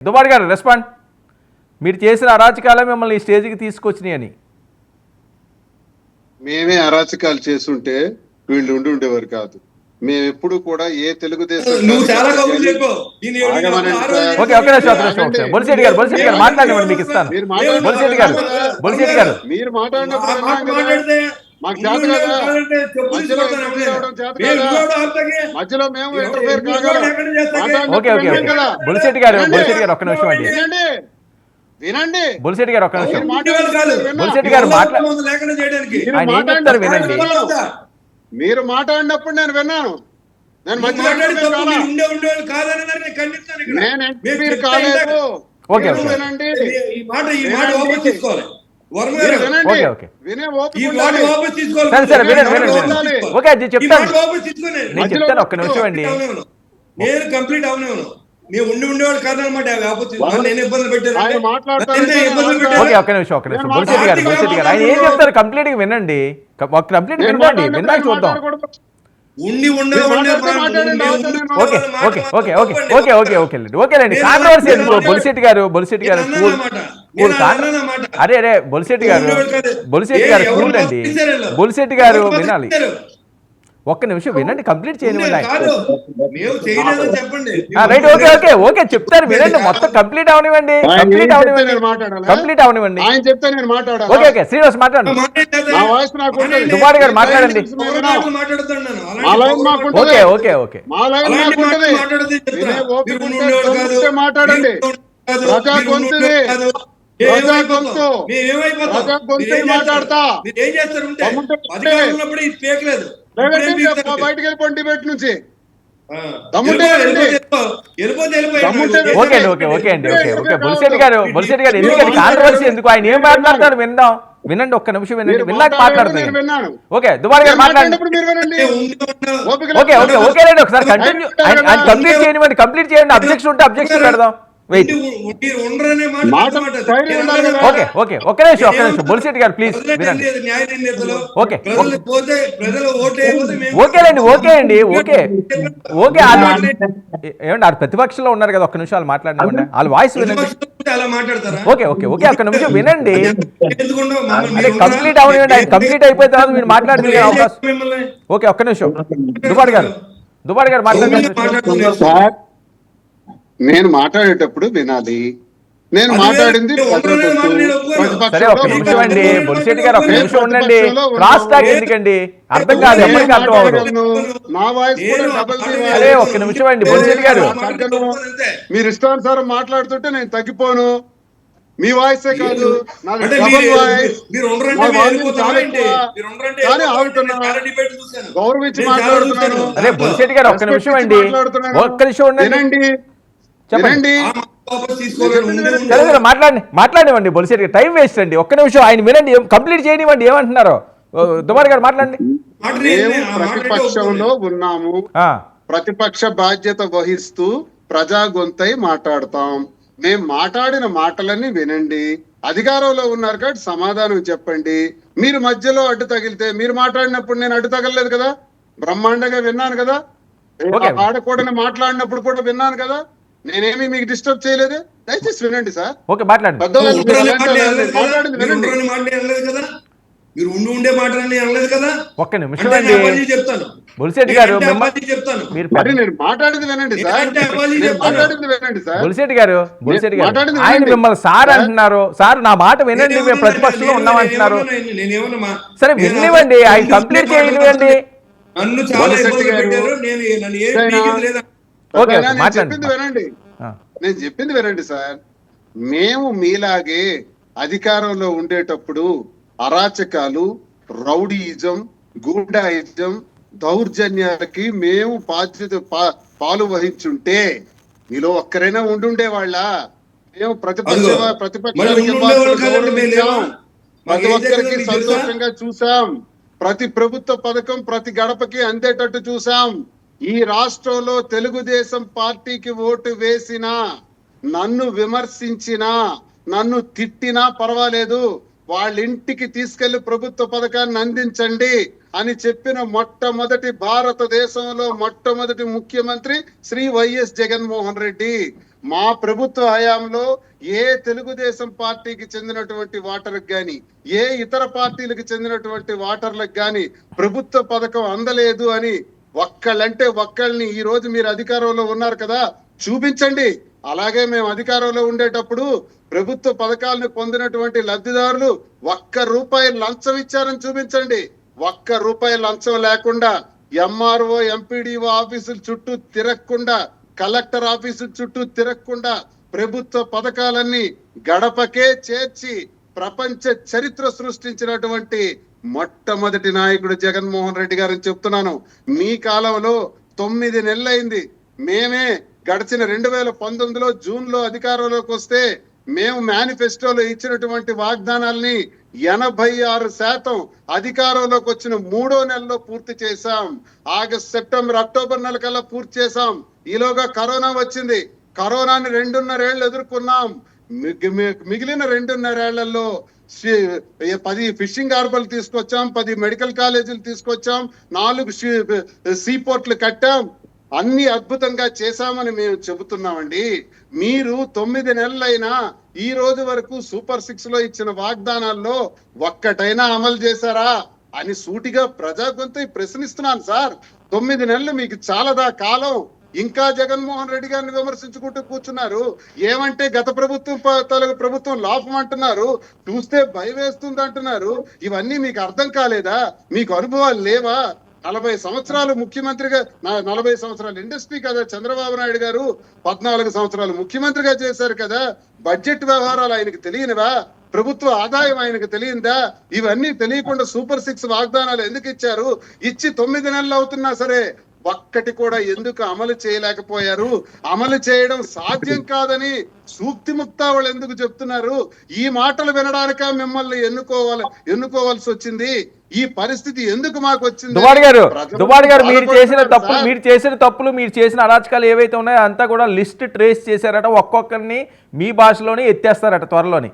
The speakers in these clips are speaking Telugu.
దుబాడు గారు రెస్పాండ్ మీరు చేసిన అరాచకాలే మిమ్మల్ని ఈ స్టేజ్కి తీసుకొచ్చినాయి అని. మేమే అరాచకాలు చేస్తుంటే వీళ్ళు ఉండి ఉండేవారు కాదు. మేము ఎప్పుడు కూడా ఏ తెలుగుదేశం. ఓకే. బొలిశెట్టి గారు బొలిశెట్టి గారు మాట్లాడండి మీకు ఇస్తాను. మీరు మాట్లాడండి. బొలిశెట్టి గారు బొలిశెట్టి గారు. మీరు మాట్లాడినప్పుడు మాకు చేత కదా. మధ్యలో మేము ఇంటర్ఫేర్ ఓకే ఓకే గారు ఒక్క నిమిషం అండి. వినండి. బొలిశెట్టి గారు ఒక్క నిమిషం. బొలిశెట్టి గారు వినండి. మీరు మాట్లాడినప్పుడు నేను విన్నాను. నేను మధ్యలో నేను కాలేదు. ఓకే. వినండి. ఈ మాట ఈ మాట తీసుకోవాలి వర్మ మీరు గారు వినండి సరే సరే వినండి. ఓకే అది చెప్తాను నేను చెప్తాను ఒక్క నిమిషం అండి. నేను కంప్లీట్ అవునవును మేము ఉండి ఉండేవాడు కాదనమాట వాపస్ తీసుకోవాలి. నేను ఇబ్బందులు పెట్టాను ఆయన మాట్లాడతారు నన్ను ఇబ్బందులు ఓకే పెట్టారు ఒక్క నిమిషం ఒక్క నిమిషం నేను బొలిశెట్టి గారు ఆయన ఏం చెప్తారు కంప్లీట్గా వినండి ఒక కంప్లీట్ వినండి విన్నాక చూద్దాం. ఉండి okay okay okay okay. Okay okay okay లేండి ఓకేలేండి కాంట్రవర్సీ. బొలిశెట్టి గారు బొలిశెట్టి గారు అరే అరే బొలిశెట్టి గారు. బొలిశెట్టి గారు కూల్ అండి. వీళ్ళు? బొలిశెట్టి గారు వినాలి? ఒక్క నిమిషం వినండి కంప్లీట్ చేయనివ్వండి రైట్ ఓకే ఓకే ఓకే చెప్తారు వినండి. మొత్తం కంప్లీట్ అవనివ్వండి. కంప్లీట్ అవనివ్వండి? కంప్లీట్ అవనివ్వండి. ఆయన చెప్తే నేను మాట్లాడాలి? ఓకే ఓకే శ్రీనివాస్ మాట్లాడండి. నా వాయిస్ నాకు ఉంటుంది. దుబారి గారు మాట్లాడండి. Okay okay okay. మాట్లాడండి. మాట్లాడతా. ఏం చేస్తారు ఉంటే ఉన్నప్పుడు ఇది పీకలేదు? బయటికి వెళ్ళిపోండి డిబేట్ నుంచి. ఓకే అండి ఓకే ఓకే అండి ఓకే ఓకే. బొలిశెట్టి గారు బొలిశెట్టి గారు ఎందుకంటే కాంట్రవర్సీ ఎందుకు? ఆయన ఏం మాట్లాడతారు విందాం వినండి ఒక్క నిమిషం వినండి. విన్నాక మాట్లాడారు, నేను మాట్లాడుతుంది విన్నాను. ఓకే దుబారి గారు మాట్లాడండి. ఓకే ఓకే ఓకే రండి ఒకసారి కంటిన్యూ ఆయన ఆయన కంప్లీట్ చేయనివ్వండి కంప్లీట్ చేయండి. అబ్జెక్షన్ ఉంటే అబ్జెక్షన్ పెడదాం. వెయిట్. ఓకే ఓకే ఒక్క నిమిషం ఒక్క నిమిషం. బొలిశెట్టి గారు ప్లీజ్ నిర్ణేతలు. ఓకే, ఓకే అండి ఓకే. ఓకే. ఏమండి ప్రతిపక్షంలో ఉన్నారు కదా ఒక్క నిమిషం వాళ్ళు మాట్లాడినామండి వాళ్ళ వాయిస్ వినండి. ఓకే ఓకే ఓకే ఒక్క నిమిషం వినండి. కంప్లీట్? అవనివ్వండి ఆయన కంప్లీట్ అయిపోయిన తర్వాత మీరు మాట్లాడింది ఏం అవకాశం? ఓకే ఒక్క నిమిషం. దుబాడు గారు దుబాడు గారు మాట్లాడండి. నేను మాట్లాడేటప్పుడు వినాలి. నేను అది మాట్లాడింది సరే నిమిషం అండి. బొలిశెట్టి గారు నిమిషం ఉండండి. Cross talk. ఎందుకండి? అర్థం కాదు ఎవరికి అర్థం అవ్వదు. అరే, ఒక్క నిమిషం అండి, బొలిశెట్టి గారు. మీరు ఇష్టానుసారం మాట్లాడుతుంటే నేను తగ్గిపోను. మీ వాయిసే కాదు. గౌరవించి మాట్లాడుతున్నాను. అరే బొలిశెట్టి గారు ఒక్క నిమిషం అండి. ఒక్క నిమిషం ఉండండి. చెప్పండి. వినండి. ఆ మాట వాపస్ తీసుకోవాలి. ఉండి ఉండి సరే సరే మాట్లాడండి మాట్లాడివ్వండి గారు. టైం వేస్ట్ అండి. ఒక్క నిమిషం ఆయన వినండి కంప్లీట్ చేయనివ్వండి ఏమంటున్నారు. ఓ, దుబారి గారు మాట్లాడండి. ప్రతిపక్షంలో. ఉన్నాము. ఆ, ప్రతిపక్ష బాధ్యత వహిస్తూ ప్రజా గొంతై మాట్లాడతాం. మేము మాట్లాడిన మాటలన్నీ వినండి. అధికారంలో ఉన్నారు కాబట్టి సమాధానం చెప్పండి. మీరు మధ్యలో అడ్డు తగిలితే మీరు మాట్లాడినప్పుడు నేను అడ్డు తగలలేదు కదా? బ్రహ్మాండంగా విన్నాను కదా. ఆడకూడని మాట్లాడినప్పుడు కూడా విన్నాను కదా? నేనేమి మీకు డిస్టర్బ్ చేయలేదు? దయచేసి వినండి సార్. ఓకే మాట్లాడండి. మీరు ఉండి ఉండే మాటలని అనలేదు కదా? ఒక్క నిమిషం అండి. చెప్తాను. గారు చెప్తాను. మీరు నేను మాట్లాడింది వినండి సార్. మాట్లాడింది వినండి గారు బొలిశెట్టి గారు మాట్లాడింది ఆయన. మిమ్మల్ని సార్ అంటున్నారు. సార్ నా మాట వినండి మేము ప్రతిపక్షంలో ఉన్నామంటున్నారు. సరే వినివ్వండి ఆయన కంప్లీట్ చేయనివ్వండి నన్ను చాలా పెట్టారు. నేను నన్ను ఏం లేదా? నేను చెప్పింది వినండి. నేను చెప్పింది వినండి సార్. మేము మీలాగే అధికారంలో ఉండేటప్పుడు అరాచకాలు రౌడీయిజం గూండాయిజం దౌర్జన్యాలకి మేము బాధ్యత పాలు వహించుంటే మీలో ఒక్కరైనా ఉండుండే వాళ్ళ. మేము ప్రతిపక్ష మాకు ప్రతి ఒక్కరికి? సంతోషంగా చూసాం. ప్రతి ప్రభుత్వ పథకం ప్రతి గడపకి అందేటట్టు చూసాం. ఈ రాష్ట్రంలో తెలుగుదేశం పార్టీకి ఓటు వేసినా నన్ను విమర్శించినా నన్ను తిట్టినా పర్వాలేదు. వాళ్ళ ఇంటికి తీసుకెళ్ళి ప్రభుత్వ పథకాన్ని అందించండి అని చెప్పిన మొట్టమొదటి భారతదేశంలో మొట్టమొదటి ముఖ్యమంత్రి శ్రీ వైఎస్ జగన్మోహన్ రెడ్డి. మా ప్రభుత్వ హయాంలో ఏ తెలుగుదేశం పార్టీకి చెందినటువంటి వాటర్కి గాని ఏ ఇతర పార్టీలకు చెందినటువంటి వాటర్లకు గాని ప్రభుత్వ పథకం అందలేదు అని ఒక్కళ్ళంటే ఒక్కళ్ళని ఈ రోజు మీరు అధికారంలో ఉన్నారు కదా చూపించండి. అలాగే మేము అధికారంలో ఉండేటప్పుడు ప్రభుత్వ పథకాలను పొందినటువంటి లబ్ధిదారులు ఒక్క రూపాయి లంచం ఇచ్చారని చూపించండి. ఒక్క రూపాయి లంచం లేకుండా ఎంఆర్ఓ ఎంపీడీఓ ఆఫీసుల చుట్టూ తిరగకుండా కలెక్టర్ ఆఫీసుల చుట్టూ తిరగకుండా ప్రభుత్వ పథకాలన్నీ గడపకే చేర్చి ప్రపంచ చరిత్ర సృష్టించినటువంటి మొట్టమొదటి నాయకుడు జగన్మోహన్ రెడ్డి గారు చెప్తున్నాను. మీ కాలంలో తొమ్మిది నెలలైంది. మేమే గడిచిన రెండు వేల పంతొమ్మిదిలో జూన్లో అధికారంలోకి వస్తే మేము మేనిఫెస్టోలో ఇచ్చినటువంటి వాగ్దానాల్ని ఎనభై ఆరు శాతం అధికారంలోకి వచ్చిన మూడో నెలలో పూర్తి చేశాం. ఆగస్ట్ సెప్టెంబర్ అక్టోబర్ నెల కల్లా పూర్తి చేశాం. ఈలోగా కరోనా వచ్చింది. కరోనాని రెండున్నరేళ్ళు ఎదుర్కొన్నాం. మిగిలిన రెండున్నరేళ్ళలో పది ఫిషింగ్ హార్బర్లు తీసుకొచ్చాం పది మెడికల్ కాలేజీలు తీసుకొచ్చాం నాలుగు సీ పోర్ట్లు కట్టాం. అన్ని అద్భుతంగా చేశామని మేము చెబుతున్నామండి. మీరు తొమ్మిది నెలలైనా ఈ రోజు వరకు సూపర్ సిక్స్లో ఇచ్చిన వాగ్దానాల్లో ఒక్కటైనా అమలు చేశారా అని సూటిగా ప్రజా గొంతు ప్రశ్నిస్తున్నాను సార్. తొమ్మిది నెలలు మీకు చాలదా కాలం? ఇంకా జగన్మోహన్ రెడ్డి గారిని విమర్శించుకుంటూ కూర్చున్నారు. ఏమంటే గత ప్రభుత్వం తలకు ప్రభుత్వం లాభం అంటున్నారు చూస్తే భయం వేస్తుంది అంటున్నారు. ఇవన్నీ మీకు అర్థం కాలేదా? మీకు అనుభవాలు లేవా? నలభై సంవత్సరాలు ముఖ్యమంత్రిగా నా- నలభై సంవత్సరాలు ఇండస్ట్రీ కదా చంద్రబాబు నాయుడు గారు. పద్నాలుగు సంవత్సరాలు ముఖ్యమంత్రిగా చేశారు కదా. బడ్జెట్ వ్యవహారాలు ఆయనకు తెలియనివా? ప్రభుత్వ ఆదాయం ఆయనకు తెలియందా? ఇవన్నీ తెలియకుండా సూపర్ సిక్స్ వాగ్దానాలు ఎందుకు ఇచ్చారు? ఇచ్చి తొమ్మిది నెలలు అవుతున్నా సరే ఒక్కటి కూడా ఎందుకు అమలు చేయలేకపోయారు? అమలు చేయడం సాధ్యం కాదని సూక్తి ముక్తావళి ఎందుకు చెప్తున్నారు? ఈ మాటలు వినడానిక మిమ్మల్ని ఎన్నుకోవాలి ఎన్నుకోవాల్సి వచ్చింది? ఈ పరిస్థితి ఎందుకు మాకు వచ్చింది? దుబాడి గారు దుబాడి గారు మీరు చేసిన తప్పులు. మీరు చేసిన తప్పులు మీరు చేసిన అరాచకాలు ఏవైతే ఉన్నాయో అంతా కూడా లిస్ట్ ట్రేస్ చేశారట ఒక్కొక్కరిని మీ భాషలోనే ఎత్తేస్తారట త్వరలోని.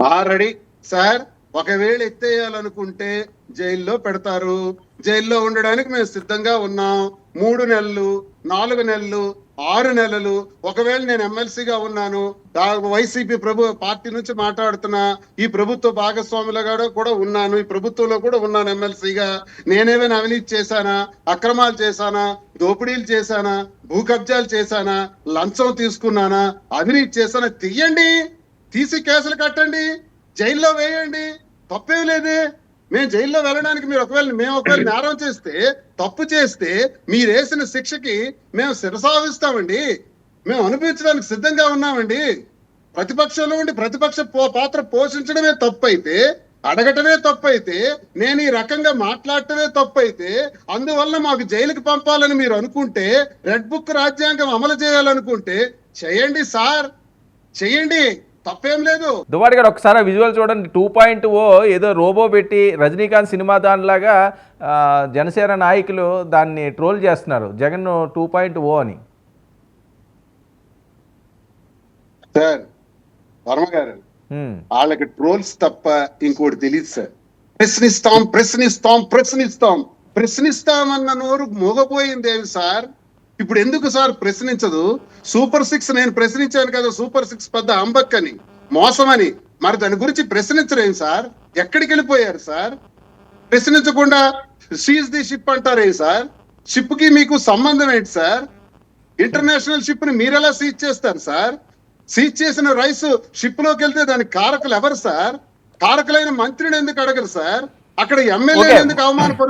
ఆల్రెడీ సార్ ఒకవేళ ఎత్తేయాలనుకుంటే జైల్లో పెడతారు. జైల్లో ఉండడానికి మేము సిద్ధంగా ఉన్నాం. మూడు నెలలు నాలుగు నెలలు ఆరు నెలలు. ఒకవేళ నేను ఎమ్మెల్సీగా ఉన్నాను వైసీపీ ప్రభు పార్టీ నుంచి మాట్లాడుతున్నా ఈ ప్రభుత్వ భాగస్వాములుగా కూడా ఉన్నాను ఈ ప్రభుత్వంలో కూడా ఉన్నాను ఎమ్మెల్సీగా. నేనేమైనా అవినీతి చేశానా? అక్రమాలు చేశానా? దోపిడీలు చేశానా? భూ కబ్జాలు చేశానా? లంచం తీసుకున్నానా? అవినీతి చేశానా? తీయండి తీసి కేసులు కట్టండి. జైల్లో వేయండి. తప్పేం లేదే. మేము జైల్లో వెళ్ళడానికి మీరు ఒకవేళ మేము ఒకవేళ నేరం చేస్తే తప్పు చేస్తే మీరు వేసిన శిక్షకి మేము శిరసావిస్తామండి. మేము అనుభవించడానికి సిద్ధంగా ఉన్నామండి. ప్రతిపక్షంలో ఉండి ప్రతిపక్ష పో- పాత్ర పోషించడమే తప్పు అయితే అడగటమే తప్పు అయితే నేను ఈ రకంగా మాట్లాడటమే తప్పు అయితే అందువల్ల మాకు జైలుకి పంపాలని మీరు అనుకుంటే రెడ్ బుక్ రాజ్యాంగం అమలు చేయాలనుకుంటే చేయండి సార్. చేయండి. తప్పేం లేదు. దుబాడి గారు ఒకసారి విజువల్ చూడండి. టూ పాయింట్ ఓ ఏదో రోబో పెట్టి రజనీకాంత్ సినిమా దానిలాగా జనసేన నాయకులు దాన్ని ట్రోల్ చేస్తున్నారు. జగన్ టూ పాయింట్ ఓ అని. సార్ వర్మ గారు. వాళ్ళకి ట్రోల్స్ తప్ప ఇంకోటి తెలియదు సార్. ప్రశ్నిస్తాం ప్రశ్నిస్తాం ప్రశ్నిస్తాం. ప్రశ్నిస్తామన్న నోరు మోగపోయింది ఏమి సార్? ఇప్పుడు ఎందుకు సార్ ప్రశ్నించదు? సూపర్ సిక్స్ నేను ప్రశ్నించాను కదా సూపర్ సిక్స్ పెద్ద అంబక్ అని మోసమని. మరి దాని గురించి ప్రశ్నించరేం సార్? ఎక్కడికి వెళ్ళిపోయారు సార్? ప్రశ్నించకుండా సీజ్ ది షిప్ అంటారేం సార్? షిప్కి మీకు సంబంధం ఏంటి సార్? ఇంటర్నేషనల్ షిప్ని మీరెలా సీజ్ చేస్తారు సార్? సీజ్ చేసిన రైస్ షిప్లోకి వెళ్తే దానికి కారకులు ఎవరు సార్? కారకులైన మంత్రిని ఎందుకు అడగరు సార్? అక్కడ ఎమ్మెల్యే. ఎందుకు అవమానపరుస్తారు?